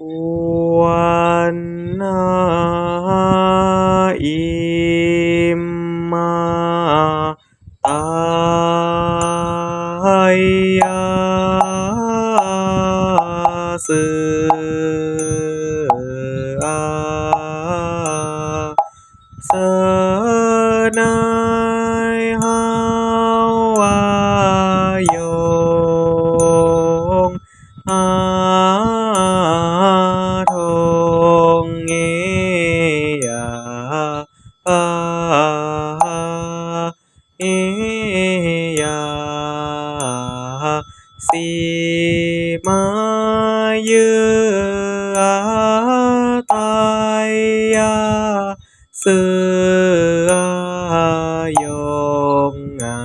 วันนาอิมาตายาสื สีมาเยือตายยาเสือยงอา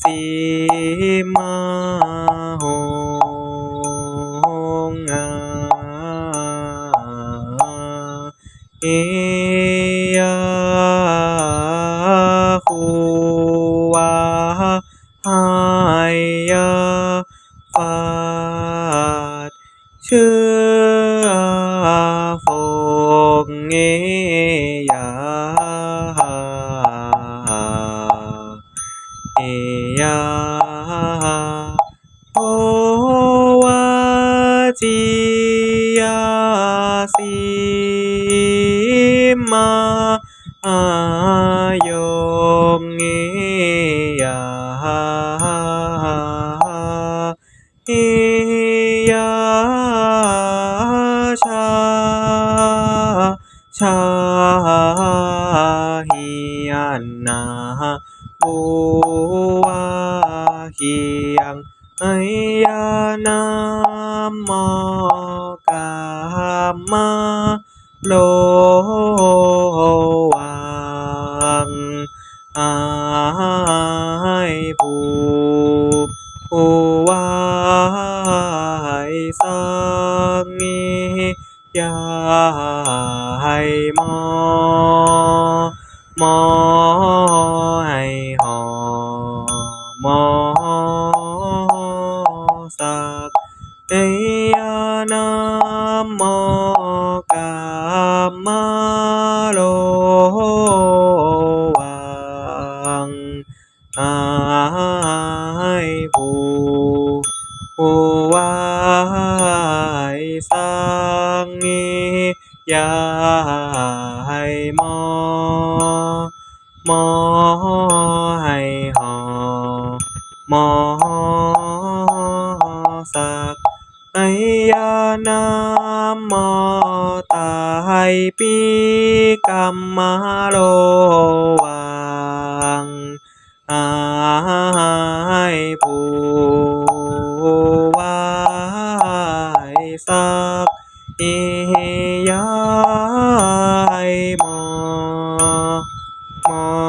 สีมา ฟาดเชื่อฟงเงียาเอยาโอวาจิยาสีมาอายงเงีย นาบูวาฮิยังไอยานามกามมาโลวังอายผู้ผู้วายสังเงยาให้มอมอ มมาโลวังอายผู้ผู้วายสังเงยาให้มอ มอให้หอมอ ยนามอตายปีกัมมาโลวังอายผู้วายสักเอยายมอมอ